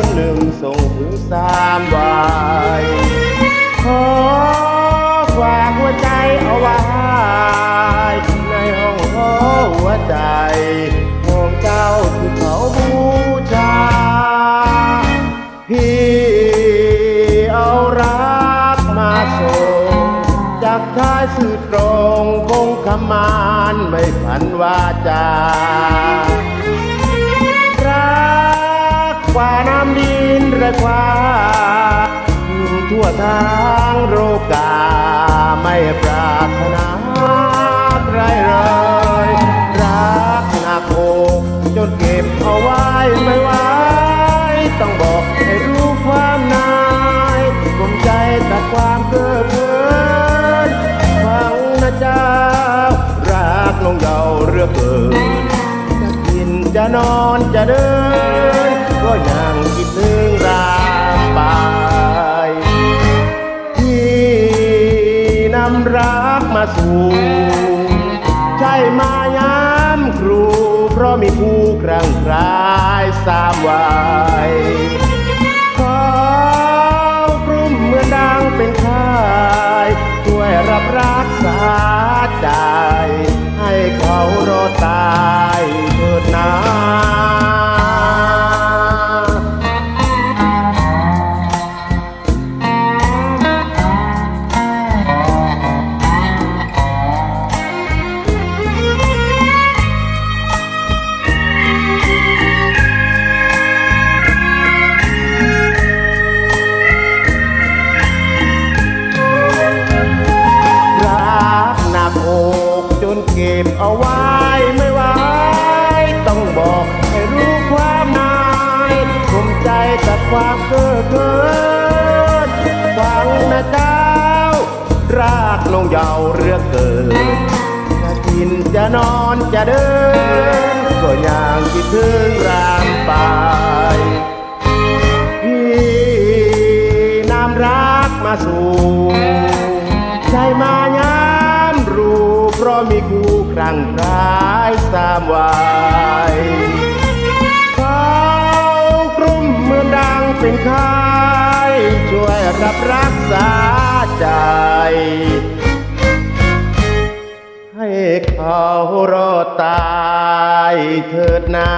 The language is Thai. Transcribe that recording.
คนหนึ่งส่งถึงสามวัยขอฝากหัวใจเอาไว้ ในห้องหอหัวใจของเจ้าที่เขาบูชา พี่เอารักมาส่งจากชายสื่อตรงคงขมานไม่พันวาจา ดินระกว่าทั่วทางโรกาไม่ปรารถนาใครเลยรักหนักอกจนเก็บเอาไว้ไม่ไหวต้องบอกให้รู้ความนายกลมใจตัดความเก้อเกินฟังนะเจ้ารักลงเยาเรือเกินจะกินจะนอนจะเดินก็ยัง มาสู่ใช่มายามครู เพราะมีคู่ครั้งครายสามวัย ความเก้อเกินฟังนะเจ้ารากลงเยาวเรือเกินจะกินจะนอนจะเดิน ก็ยังคิดถึงรางไปพี่นำรักมาสู่ใจมายามรู้เพราะมีคู่ครั้งครายสามวัย คายช่วยรับรักษาใจ ให้เขารอดตายเถิดนา